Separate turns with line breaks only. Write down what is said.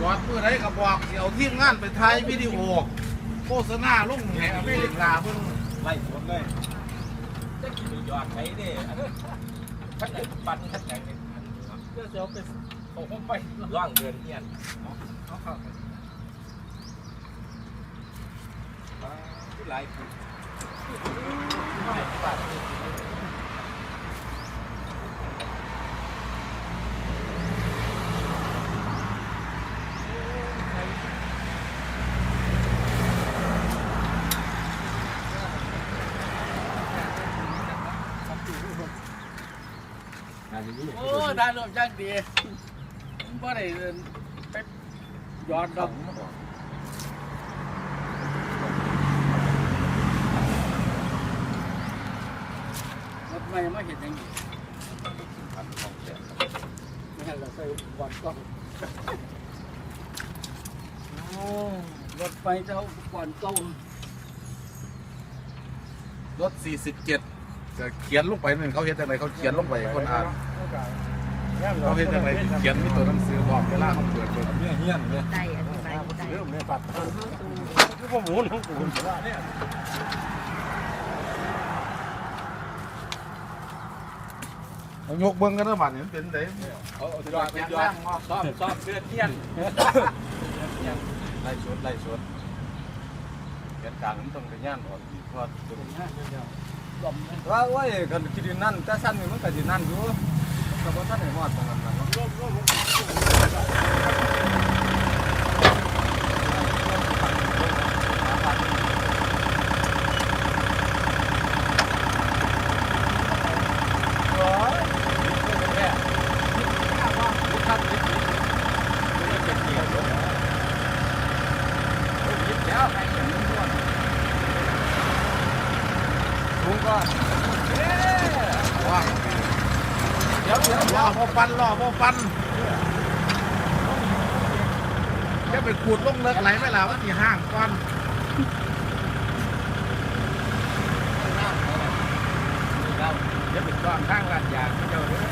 จอดเมื่อไรก็บอกสิเอาทีมงานไปถ่ายวิดีโอโฆษณาลงแห่อเมริกาเพิ่ง
ไล่สวนเลยจะกินยอดไหนเด้อันนั้นขันไหนปันขันไหนเนี่ยเพื่อจะเอาไปเอาเข้าไปร่างเดินเงียนเอาเข้าไปที่หลายคนไม่ปั ด
โอ้ได้รถจังดีบ่ได้เดินไปย้อนดอกรถไม่มาเห็นอย่างนี้ไม่ให้เราใส่อุปกรณ์กล้องโอ้รถไฟจะเอาอุปกรณ์กล้อง
รถ47 จะเขียนลงไปนั่นเขาเห็นจังไรเขาเขียนลงไปคนอ่านเขาเห็นจังไรเขียนมีตัวหนังสือบอกเวลาเขาเปิดเปิด
เนี่ยเงียนเนี่ย
ได้อธิบายได้
เรื่องเนี่ยปัด
คือผมหมุนของกู
ว่าเนี่ย
เอายกเบิ้งกันนะบัดนี้มันเป็นได
เอาเอายอดเป็นยอดซ่อมซ่อมเดือนเงียนไล่สวนไล่สวนเกิดการมันต้องไปย่านออกอีกพอตัว
ลมเลย
ว่าโอ้ยกันกินนั่นแต่สั้นนี่มันก็สินั่นอยู่แต่ว่าท่านไหนฮอดตรงนั้นนะลุงก็
ว่า
เดี๋ยวเดี๋ยว
รอพอฟันรอพอฟันจะไปขูดลงเลิกไหลไม่ล่ะว่าที่ห้างก่อน
เดี๋ยวเป็นก้อนข้างลาดยางเจ้าเด้อ